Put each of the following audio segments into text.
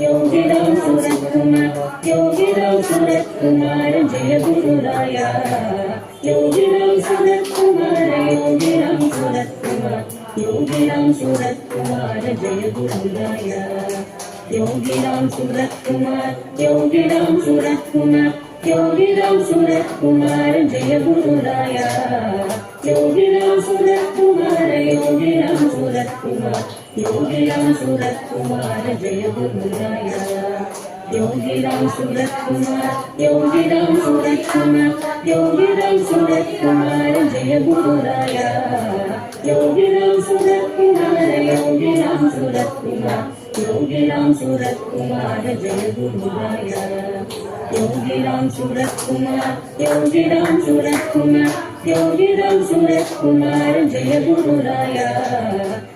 യോഗ്യതം Surakumar യോഗ്യതം സുരകുമാരൻ ജയഗുരുരായ യോഗ്യതം സുരകുമാര യോഗ്യതം Surakumar യോഗ്യതം സുരകുമാര ജയഗുരുരായ Yogiram Suratkumar Yogiram Suratkumar Yogiram Suratkumar ஜெயகுருராயா Yogiram Suratkumar Surat Kumar Yogiram Surat Kumar Jaya குருநாயா Yogiram Surat Kumar Yogiram Surat Kumar Yogiram Surat Kumar Jaya குருநாயா Yogiram Surat Kumar Yogiram Surat Kumar Yogiram Surat Kumar Jaya குருநாயா Yogiram Surat Kumar Yogiram Surat Kumar Yogiram Surat Kumar Jaya குருநாயா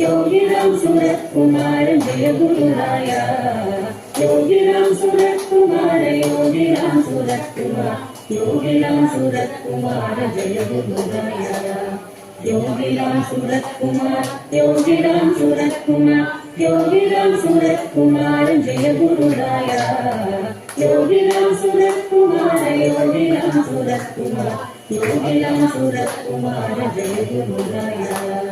യോഗ്യനാം സുരകുമാരൻ ജയഗുരുനായ. യോഗ്യനാം സുരകുമാര യോഗ്യനാം Surakumar യോഗ്യനാം സുരകുമാര ജയഗുരുനായ. യോഗ്യനാം Surakumar യോഗ്യനാം Surakumar യോഗ്യനാം സുരകുമാരൻ ജയഗുരുനായ. യോഗ്യനാം സുരകുമാര യോഗ്യനാം Surakumar യോഗ്യനാം സുരകുമാര ജയഗുരുനായ.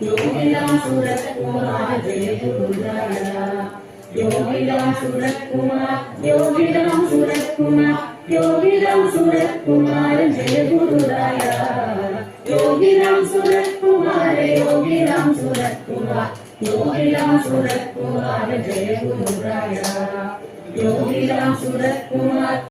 யோகிலாம் Suratkumar ஜெயகுருதரா யோகிலாம் Suratkumar யோகிலாம் Suratkumar Yogiram Suratkumar ஜெயகுருராயா Yogiram Suratkumar Yogiram Suratkumar Yogiram Suratkumar ஜெயகுருராயா Yogiram Suratkumar